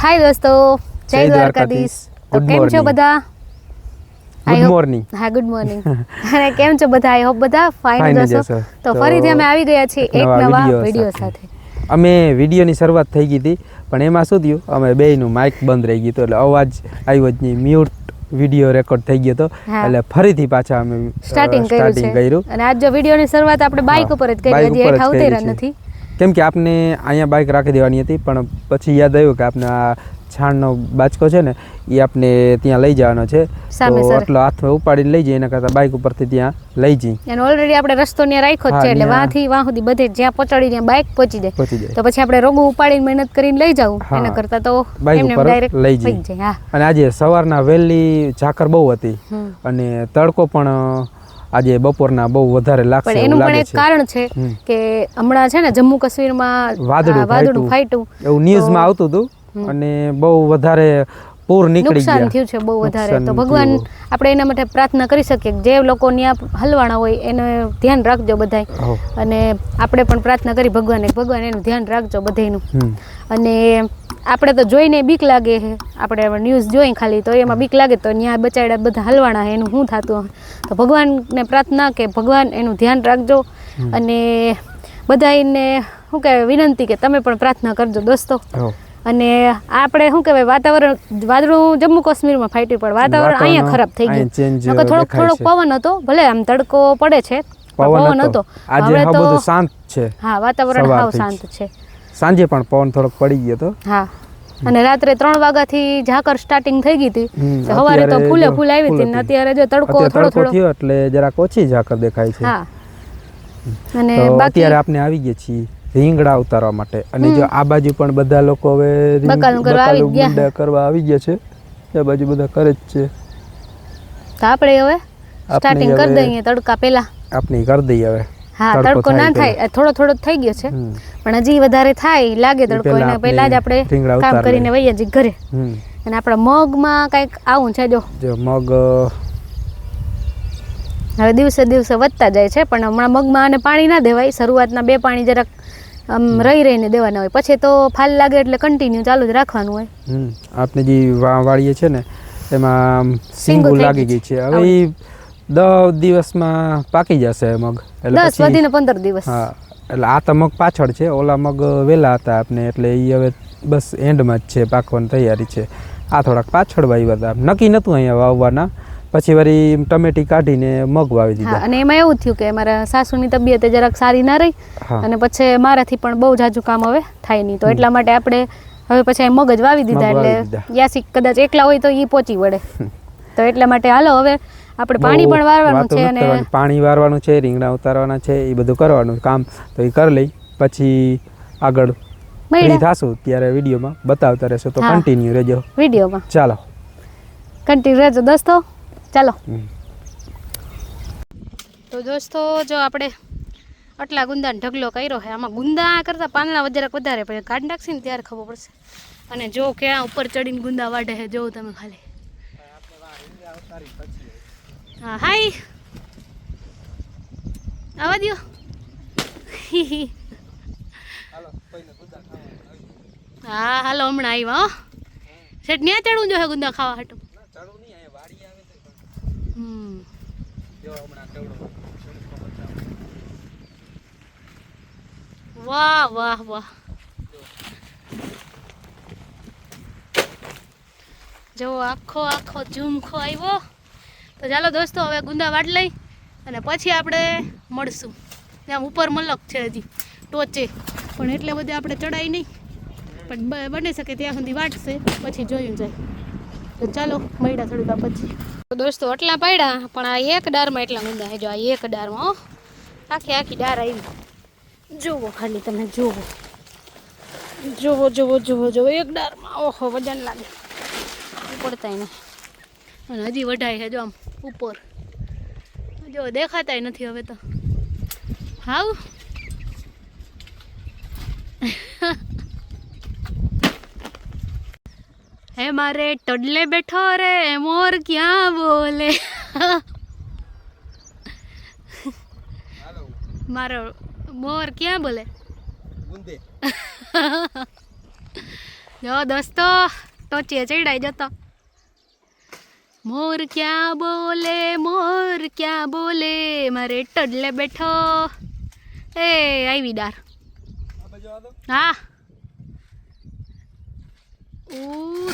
હાય દોસ્તો જય દ્વારકાધીશ. તો કેમ છો બધા? ગુડ મોર્નિંગ હા ગુડ મોર્નિંગ અને કેમ છો બધા? આઈ હોપ બધા ફાઇન જશો. તો ફરીથી અમે આવી ગયા છીએ એક નવા વીડિયો સાથે. અમે વિડીયોની શરૂઆત થઈ ગઈ હતી પણ એમાં શું થયું? અમે બેયનું માઇક બંધ રહી ગયું હતું એટલે અવાજ આવ્યો જ નહીં. મ્યુટ વીડિયો રેકોર્ડ થઈ ગયો હતો એટલે ફરીથી પાછા અમે સ્ટાર્ટિંગ કર્યું અને આજ જો વિડીયોની શરૂઆત આપણે બાઇક ઉપર જ કરી હતી હેઠા ઉતર્યા નથી. કેમ કે આપને અહીંયા બાઇક રાખી દેવાની હતી પણ પછી યાદ આવ્યું કે આપણે આ છાણનો બાચકો છે ને એ આપણે ત્યાં લઈ જવાનો છે. તો આટલો હાથમાં ઉપાડીને લઈ જઈએ એના કરતાં બાઇક ઉપરથી ત્યાં લઈ જઈ અને ઓલરેડી આપણે રસ્તો ત્યાં રાખ્યો જ છે એટલે વાંથી વાં સુધી બધે જ્યાં પહોંચાડી ત્યાં બાઇક પહોંચી જાય. પહોંચી જાય. તો પછી આપણે રોગો ઉપાડીને મહેનત કરીને લઈ જવું એના કરતાં તો બાઇક ઉપર લઈ. જાય અને આજે સવારના વહેલી ઝાકર બહુ હતી. અને તડકો પણ આજે બપોરના બહુ વધારે લાગશે પણ એનું પણ એક કારણ છે કે હમણાં છે ને જમ્મુ કાશ્મીરમાં વાદળું વાદળું ફાટ્યું. એવું ન્યૂઝમાં આવતું હતું અને બહુ વધારે પૂર નીકળી નુકસાન થયું છે બહુ વધારે. તો ભગવાન આપણે એના માટે પ્રાર્થના કરી શકીએ જે લોકો ત્યાં હલવાણા હોય એને ધ્યાન રાખજો બધાય. અને આપણે પણ પ્રાર્થના કરી ભગવાનને ભગવાન એનું ધ્યાન રાખજો બધાયનું. અને આપણે તો જોઈને બીક લાગે છે. આપણે ન્યૂઝ જોઈ ખાલી તો એમાં બીક લાગે તો ત્યાં બચાડ્યા બધા હલવાના એનું શું થતું તો ભગવાનને પ્રાર્થના કે ભગવાન એનું ધ્યાન રાખજો અને બધાને શું કહેવાય વિનંતી કે તમે પણ પ્રાર્થના કરજો દોસ્તો. અને આપણે શું કહેવાય વાતાવરણ વાદળું જમ્મુ કાશ્મીરમાં ફાટ્યું પણ વાતાવરણ અહીંયા ખરાબ થઈ ગયું. થોડોક થોડોક પવન હતો ભલે આમ તડકો પડે છે પવન હતો. આજે તો શાંત છે. હા વાતાવરણ સાવ શાંત છે. સાંજે પણ પવન થોડોક પડી ગયો હતો. હા. અને રાત્રે ત્રણ વાગ્યાથી ઝાકર સ્ટાર્ટિંગ થઈ ગઈ હતી. સવારે તો ફૂલે ફૂલ આવી હતી અત્યારે જો તડકો થોડો થોડો થયો એટલે જરાક ઓછી ઝાકર દેખાય છે. હા. અને બાકી અત્યારે આપણે આવી ગયા છીએ રીંગણા ઉતારવા માટે. અને જો આ બાજુ પણ બધા લોકો હવે રીંગણા કરવા આવી ગયા. ગુંડા કરવા આવી ગયા છે. આ બાજુ બધા કરે જ છે. તો આપણે હવે સ્ટાર્ટિંગ કરી દઈએ તડકા પહેલા. આપણે કરી દઈએ હવે. હા તડકો ના થાય થોડો થોડો થઈ ગયો છે. પણ હજી વધારે થાય લાગે તડકો એના પહેલા જ આપણે કામ કરીને વહીએ છીએ ઘરે. અને આપણા મગમાં કંઈક આવું છે જો. જો મગ હવે દિવસે દિવસે વધતા જાય છે પણ હમણાં મગમાં આને પાણી ના દેવાય. શરૂઆતના બે પાણી જરાક આમ રહી રહીને દેવાના હોય. પછી તો ફાલ લાગે એટલે કન્ટિન્યુ ચાલુ જ રાખવાનું હોય. આપણે જે વાળીએ છે ને એમાં સિંગુ લાગી ગઈ છે. હવે દસ દિવસમાં પાકી જશે મગ. એટલે દસ વધીને પંદર દિવસ. હા એટલે આ તો મગ પાછળ છે. ઓલા મગ વેલા હતા આપણે એટલે એ હવે બસ એન્ડમાં જ છે પાકવાની તૈયારી છે. આ થોડાક પાછળ વાવ્યા હતા. નક્કી નહોતું અહીંયા વાવવાના. પછી વળી ટમેટી કાઢીને મગ વાવી દીધા. અને એમાં એવું થયું કે મારા સાસુની તબિયત જરાક સારી ના રહી અને પછી મારાથી પણ બહુ જાજુ કામ હવે થાય નહીં. તો એટલા માટે આપણે હવે પછી મગ મગજ વાવી દીધા એટલે. યાસી કદાચ એકલા હોય તો એ પહોંચી વળે. તો એટલા માટે હાલો હવે આપણે પાણી પણ વારવાનું છે અને પાણી વારવાનું છે રીંગણા ઉતારવાના છે એ બધું કરવાનું કામ. તો એ કરી લઈ પછી આગળ ફ્રી થાશું ત્યારે વિડીયોમાં બતાવતા રહેશો. તો કન્ટિન્યુ રહેજો. વિડીયોમાં. ચાલો. કન્ટિન્યુ રહેજો દોસ્તો. ચાલો. તો દોસ્તો જો આપણે આટલા ગુંદાનો ઢગલો કર્યો છે. આમાં ગુંદા કરતાં પાંદડા વધારે વધારે પડે. કાઢ નાખશે ને ત્યારે ખબર પડશે. અને જો ક્યાં ઉપર ચડીને ગુંદા વાઢે છે. જોવું તમે ખાલી. હા, હાય. આવા દો હા, હાલો, હમણાં આવ્યા, હો. શેઠ, ન્યા ચડવું જોઈએ ગુંદા ખાવા હાટું? હમ. વાહ વાહ વાહ. જો આખો આખો ઝુમખો આવ્યો. તો ચાલો દોસ્તો, હવે ગુંદા વાટ લઈ અને પછી આપણે મળશું. ત્યાં ઉપર મલક છે હજી, ટોચે. પણ એટલે બધે આપણે ચડાઈ નહીં. પણ બની શકે ત્યાં સુધી વાટશે, પછી જોયું જાય. તો ચાલો, મળ્યા થોડીક પછી. તો દોસ્તો, આટલા પાડ્યા, પણ આ એક ડારમાં એટલા ગુંદા જો આ એક ડારમાં આખી આખી ડાર આવી. જુઓ ખાલી તમે, જુઓ. જુઓ જુઓ જુઓ જુઓ. એક ડારમાં ઓહો, વજન લાગે. પડતાય નહીં. અને હજી વઢાય છે જો આમ. ઉપર. જો દેખાતાય નથી હવે તો. હાવ હે મારે ટડલે બેઠો રે મોર ક્યાં બોલે? મારો મોર ક્યાં બોલે? જો દોસ્તો ટોચીએ ચડાઈ જતો. મોર ક્યાં બોલે મોર ક્યાં બોલે? મારે ટડલે બેઠો. એ આવી ડાર. હા.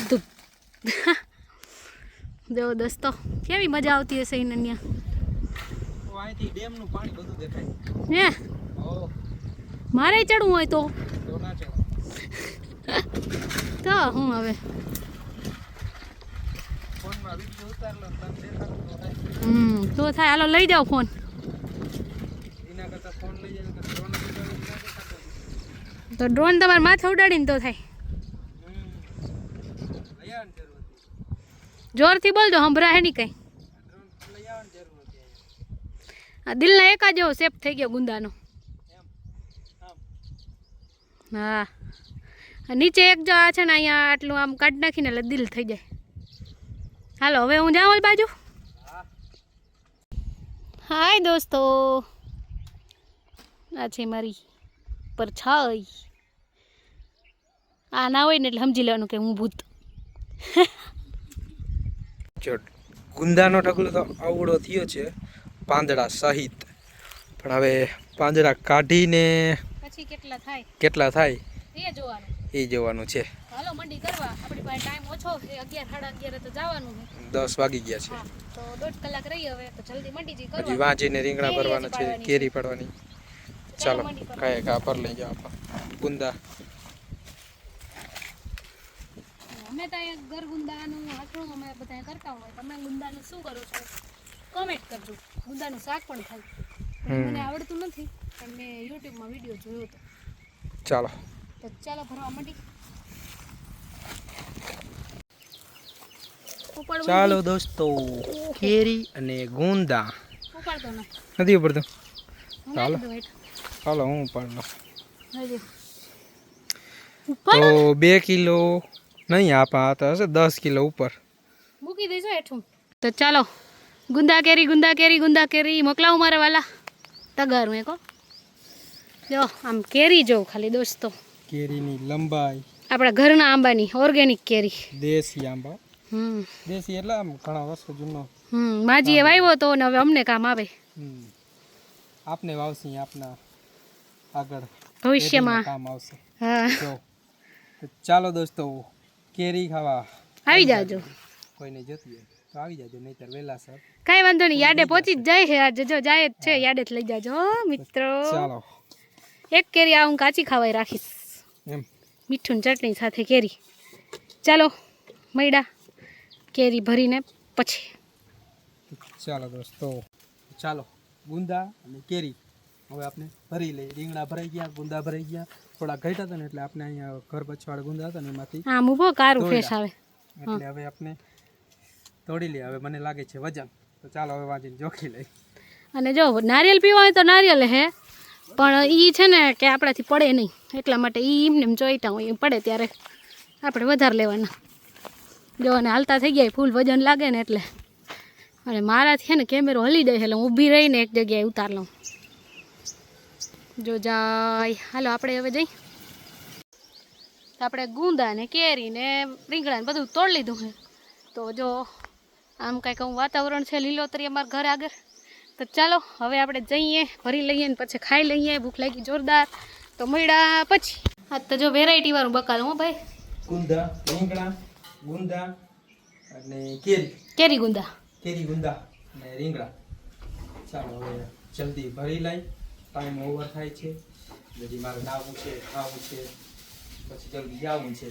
ધૂપ જો દોસ્તો કેવી મજા આવતી હશે એને ત્યાં અહીંથી ડેમનું પાણી બધું દેખાય. હે? મારે ચડવું હોય તો? તો હું હવે ફોનમાં વીડિયો ઉતાર લો તને દેખાડું તો થાય હમ, તો થાય, હાલો, લઈ જાઓ ફોન તો ડ્રોન તમારે માથે ઉડાડીને તો થાય. જોરથી બોલજો, સંભળાય નહીં કંઈ. દિલના એકા જેવો શેપ થઈ ગયો ગુંદાનો. હા. નીચે એક જો આ છે ને, અહીંયા આટલું આમ કાઢી નાખીને એટલે દિલ થઈ જાય. હાલો હવે હું જાઉં બાજુ હાય દોસ્તો. આ છે મારી પરછાઈ. આ ના હોય ને એટલે સમજી લેવાનું કે હું ભૂત. જો ગુંદાનો ઢગલો તો આવડો થયો છે પાંદડા સહિત. પણ હવે પાંદડા કાઢીને પછી કેટલા થાય? કેટલા થાય? એ જોવાનું. એ જોવાનું છે. હાલો મંડી કરવા. આપણી પાસે ટાઈમ ઓછો છે. અગિયાર સાડા અગિયારે તો જવાનું છે. દસ વાગી ગયા છે. તો દોઢ કલાક રહી હવે. તો જલ્દી મંડી જઈ હજી વાંચીને રીંગણા ભરવાના છે કેરી પડવાની ચાલો કાંઈ કા પર લઈ જાઓ આપા ગુંદા. અમે તો અહીંયા ઘર ગુંદાનું હાથણું અમે બધા કરતા હોય. તમે ગુંદાનું શું કરો છો? કોમેન્ટ કરજો. ગુંદાનું શાક પણ થાય મને આવડતું નથી પણ મેં યુટ્યુબમાં વીડિયો જોયો હતો. ચાલો. તો ચાલો ભરવા માંડી. ચાલો દોસ્તો કેરી અને ગુંદા. નથી ઉપડતો? ચાલો. ચાલો હું ઉપાડ. તો બે કિલો નહીં આપા તો હશે દસ કિલો ઉપર. મૂકી દઈશું હેઠું. તો ચાલો. ગુંદા કેરી ગુંદા કેરી ગુંદા કેરી. મોકલાવું મારે વાલા. તગાર મેં કહો જો આમ કેરી જોઉં ખાલી દોસ્તો. કેરીની લંબાઈ. આપણા ઘરના આંબાની ઓર્ગેનિક કેરી. દેશી આંબા. દેશી એટલે આમ ઘણા વર્ષો જૂનો. હમ. એ વાવ્યો તો ને હવે અમને કામ આવે. આપને વાવસી આપના આગળ. ભવિષ્યમાં. કામ આવશે. હા. ચાલો દોસ્તો કેરી ખાવા. આવી જાજો. કોઈને જોતી તો આવી જાજો નહીતર વેલા સર. કાંઈ વાંધો નહીં યાડે પહોંચી જ જાય છે આજે જો જાય જ છે યાડે જ લઈ જાજો હો, મિત્રો. ચાલો. એક કેરી આ હું કાચી ખાવાય રાખીશ. એમ. મીઠું ચટણી સાથે કેરી. ચાલો મૈડા કેરી ભરીને પછી. ચાલો દોસ્તો ચાલો ગુંદા અને કેરી. હવે આપણે ભરી લઈએ. રીંગણા ભરાઈ ગયા ગુંદા ભરાઈ ગયા. થોડા ઘટ્યા હતા ને એટલે આપણે અહીંયા ઘર પછવાડ ગુંદા હતા ને એમાંથી આમ ઊભો કારું. ફેસ આવે. એટલે હવે આપણે તોડી લઈએ. હવે મને લાગે છે વજન. તો ચાલો હવે વાંચીને જોખી લઈ અને જો નારિયેલ પીવા હોય તો નારિયેલ હે પણ એ છે ને કે આપણાથી પડે નહીં. એટલા માટે એ એમને એમ જોઈતા હોય એમ પડે ત્યારે આપણે વધારે લેવાના. જો અને હાલતા થઈ ગયા ફૂલ વજન લાગે ને એટલે. અને મારાથી છે ને કેમેરો હલી જાય એટલે હું ઊભી રહીને એક જગ્યાએ ઉતાર લઉં. જો જાય. હાલો, આપણે હવે જઈ. આપણે ગુંદા ને કેરી ને રીંગણા ને બધું તોડી લીધું છે. તો જો, આમ કાંઈક આવું વાતાવરણ છે લીલોતરી અમારા ઘર આગળ. તો ચાલો, હવે આપણે જઈએ, ભરી લઈએ ને પછી ખાઈ લઈએ. ભૂખ લાગી જોરદાર. તો મળ્યા પછી. હા, તો જો વેરાયટી વાળું બકાલું, હો ભાઈ. ગુંદા, રીંગણા. ગુંદા અને કેરી. કેરી ગુંદા. કેરી ગુંદા અને રીંગણા. ચાલો હવે જલ્દી ભરી લઈ. ટાઈમ ઓવર થાય છે. બધી મારે નાવું છે ખાવું છે. પછી જલ્દી જવું છે.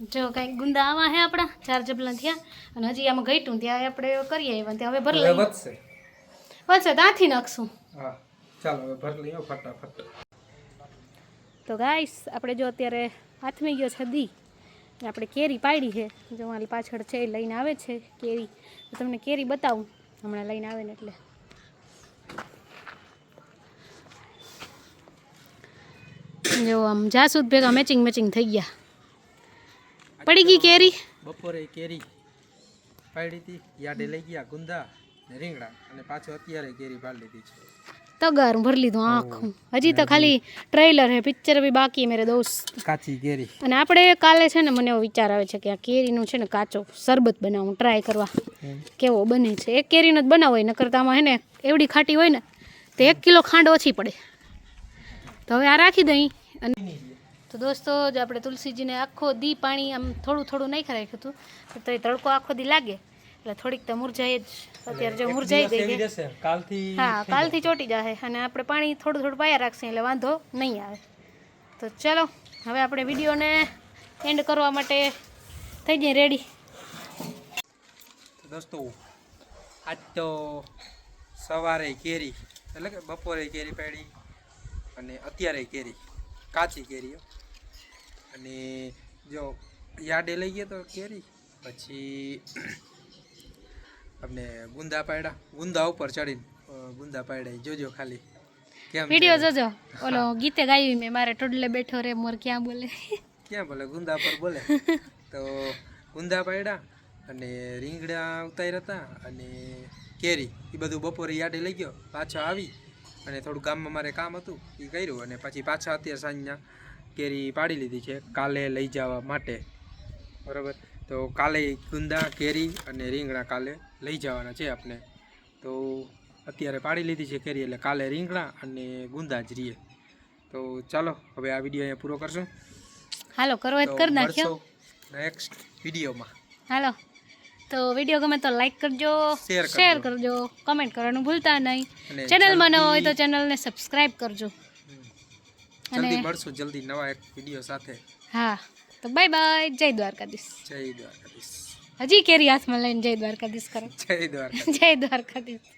જો કાંઈક ગુંદા આવા હે આપણા ચાર જબલા થયા. અને હજી આમાં ઘટ્યું ત્યાં આપણે કરીએ એવા ત્યાં હવે ભરી લઈએ. વધશે. વધશે ત્યાંથી નાખશું. હા. ચાલો હવે ભરી લઈએ ફટાફટ. તો ગાઈસ આપણે જો અત્યારે હાથમી ગયો છે દી. આપણે કેરી પાડી છે. જો મારી પાછળ છે, એ લઈને આવે છે કેરી. તમને કેરી બતાવું. હમણાં લઈને આવે ને એટલે. જો આમ જાસૂદ ભેગા મેચિંગ મેચિંગ થઈ ગયા. પડી ગઈ કેરી? બપોરે કેરી પાડી હતી. યાડે લઈ ગયા ગુંદા ને રીંગણા. અને પાછો અત્યારે કેરી પાડી લીધી છે. તગાર ભરી લીધું આખું. હજી તો ખાલી ટ્રેલર હે પિક્ચર બી બાકી મેરે દોસ્ત. કાચી કેરી. અને આપણે કાલે છે ને મને એવો વિચાર આવે છે કે આ કેરીનું છે ને કાચો શરબત બનાવું ટ્રાય કરવા. કેવો બને છે. એક કેરીનો જ બનાવો હોય નકર આમાં હે ને એવડી ખાટી હોય ને તો એક કિલો ખાંડ ઓછી પડે. તો હવે આ રાખી દઈ. અને તો દોસ્તો જ આપણે તુલસીજીને આખો દી પાણી આમ થોડું થોડું નહીં રાખ્યું હતું તો એ તડકો આખો દી લાગે. એટલે થોડીક તો મુરઝાઈ જ અત્યારે જો મુરઝાઈ ગઈ છે. કાલથી હા કાલથી ચોટી જશે અને આપણે પાણી થોડું થોડું પાયા રાખશે એટલે વાંધો નહીં આવે. તો ચલો હવે આપણે વિડીયોને એન્ડ કરવા માટે થઈ જઈએ રેડી દોસ્તો આજ તો સવારે કેરી એટલે કે બપોરે કેરી પાડી અને અત્યારે કેરી કાચી કેરીઓ અને જો યાર્ડે લઈ ગયો તો કેરી પછી આપણે ગુંદા પાડ્યા. ગુંદા ઉપર ચડીને ગુંદા પાડ્યા. જોજો ખાલી. વીડિયો જોજો. ઓલો ગીતે ગાયું મેં મારે ટોડલે બેઠો રે મોર ક્યાં બોલે? ક્યાં બોલે? ગુંદા પર બોલે. તો ગુંદા પાડ્યા અને રીંગણા ઉતાર્યા હતા અને કેરી. એ બધું બપોરે યાડે લઈ ગયો. પાછો આવી અને થોડું ગામમાં મારે કામ હતું એ કર્યું અને પછી પાછા અત્યારે સાંજના કેરી પાડી લીધી છે. કાલે લઈ જવા માટે. બરાબર? તો કાલે ગુંદા કેરી અને રીંગણા કાલે લઈ જવાના છે આપણે. તો અત્યારે પાડી લીધી છે કેરી એટલે કાલે રીંગણા અને ગુંદા જ રીએ. તો ચાલો હવે આ વીડિયો અહીંયા પૂરો કરશું. હાલો કરો એ કરી નાખ્યો નેક્સ્ટ વિડીયોમાં. હાલો તો વીડિયો ગમે તો લાઈક કરજો શેર કરજો. કમેન્ટ કરવાનું ભૂલતા નહીં. ચેનલમાં ન હોય તો ચેનલને સબસ્ક્રાઇબ કરજો. જલ્દી અને- મળશું જલ્દી નવા એક વીડિયો સાથે. હા. તો બાય બાય જય દ્વારકાધીશ. જય દ્વારકાધીશ. હજી કેરી હાથમાં લઈને જય દ્વારકાધીશ કરો. જય દ્વારકા જય દ્વારકાધીશ.